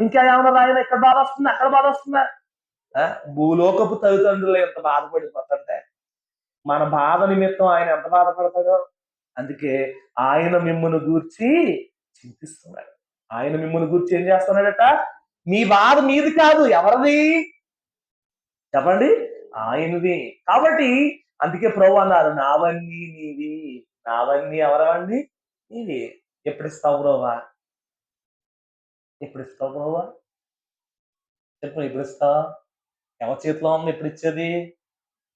ఇంకా ఏమైనా రాయన? ఇక్కడ బాధ వస్తుందా? అక్కడ బాధ వస్తుందా? ఆ, భూలోకపు తల్లిదండ్రులు ఎంత బాధపడిపోతుంటే మన బాధ నిమిత్తం ఆయన ఎంత బాధపడతాడో అందుకే ఆయన మిమ్మల్ని గూర్చి చింతిస్తున్నాడు. ఆయన మిమ్మల్ని గూర్చి ఏం చేస్తున్నాడట? మీ బాధ మీది కాదు ఎవరిది? చెప్పండి. ఆయనది. కాబట్టి అందుకే ప్రభు అన్నారు నావన్నీ నీవి. నావన్నీ ఎవరవన్నీ నీవి. ఎప్పుడు ఇస్తావు బ్రోవా ఎప్పుడు ఇస్తావు బ్రోవా చెప్పు ఎప్పుడు ఇస్తా? ఎవరి చేతిలో ఉంది ఎప్పుడు ఇచ్చేది?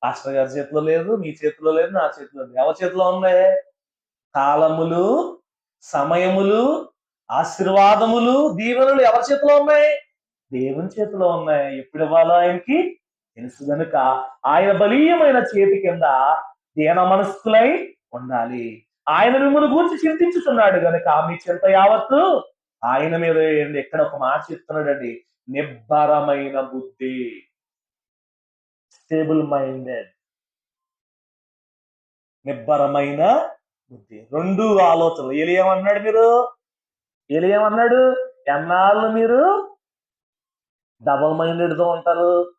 పాస్టర్ గారి చేతిలో లేదు మీ చేతిలో లేదు నా చేతిలో లేదు. ఎవరి చేతిలో ఉంది కాలములు సమయములు ఆశీర్వాదములు దీవెనలు ఎవరి చేతిలో ఉన్నాయి? దేవుని చేతిలో ఉన్నాయి. ఎప్పుడు ఇవ్వాలో ఆయనకి తెలుసు కనుక ఆయన బలీయమైన చేతి కింద దీన మనస్కులై ఉండాలి. ఆయన మిమ్మల్ని గురించి చింతించుతున్నాడు కనుక మీ చింత యావత్తు ఆయన మీద వేయండి. ఎక్కడ ఒక మాట చెప్తున్నాడండి? నిబ్బరమైన బుద్ధి. స్టేబుల్ మైండెడ్ నిబ్బరమైన బుద్ధి. రెండు ఆలోచనలు. ఏలి ఏమన్నాడు మీరు? ఏలి ఏమన్నాడు? ఎన్నాళ్ళు మీరు? డబల్ మైండెడ్తో ఉంటారు.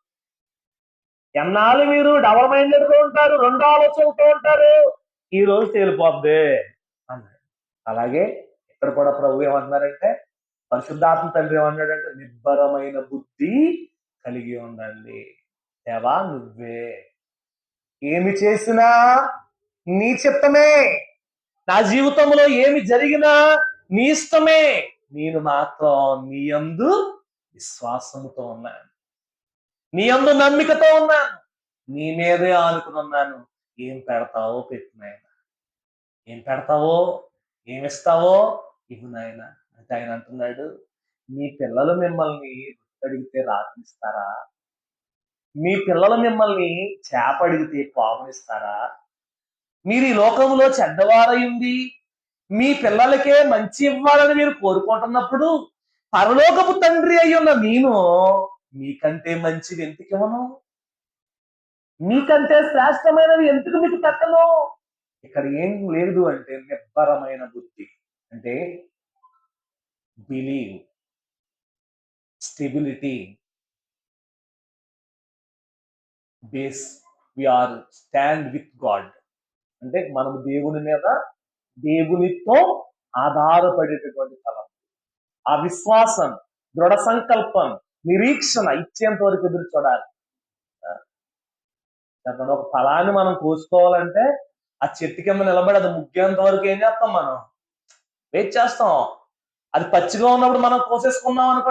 ఎన్నాళ్ళు మీరు? డబల్ మైండెడ్తో ఉంటారు. రెండు ఆలోచనలతో ఉంటారు. ఈ రోజు తేలిపోద్ది. అన్నాడు. అలాగే ఇక్కడ కూడా ప్రభు ఏమంటున్నారంటే పరిశుద్ధాత్మ తండ్రి ఏమన్నాడంటే నిబ్బరమైన బుద్ధి కలిగి ఉండండి. దేవా నువ్వే. ఏమి చేసినా నీ చిత్తమే. నా జీవితంలో ఏమి జరిగినా నీ ఇష్టమే. నేను మాత్రం నీ యందు విశ్వాసముతో ఉన్నాను. నీ యందు నమ్మికతో ఉన్నాను. నీ మీదే ఆనుకున్నాను ఏం పెడతావో పెట్టినాయన ఏం పెడతావో? ఏం ఇస్తావో? ఇవి నాయన? అంటే ఆయన అంటున్నాడు మీ పిల్లలు మిమ్మల్ని అడిగితే రాత్రిస్తారా మీ పిల్లలు మిమ్మల్ని చేప అడిగితే పామునిస్తారా? మీరు ఈ లోకంలో చెడ్డవారయింది మీ పిల్లలకే మంచి ఇవ్వాలని మీరు కోరుకుంటున్నప్పుడు పరలోకపు తండ్రి అయి ఉన్న నేను మీకంటే మంచిది ఎందుకు ఇవ్వను. మీకంటే శ్రేష్టమైనవి ఎందుకు మీకు పెట్టను? ఇక్కడ ఏం లేదు అంటే నిబ్బరమైన బుద్ధి. అంటే believe, stability base or stand with God అంటే మనం దేవుని మీద దేవునితో ఆధారపడేటటువంటి తలం. ఆ విశ్వాసం దృఢ సంకల్పం నిరీక్షణ ఇచ్చేంత వరకు ఎదురు చూడాలి. ఒక ఫలాన్ని మనం కోసుకోవాలంటే ఆ చెట్టు కింద నిలబడి అది ముగ్గేంత వరకు ఏం చేస్తాం మనం? వెయిట్ చేస్తాం. అది పచ్చిగా ఉన్నప్పుడు మనం కోసేసుకున్నాం అనుకో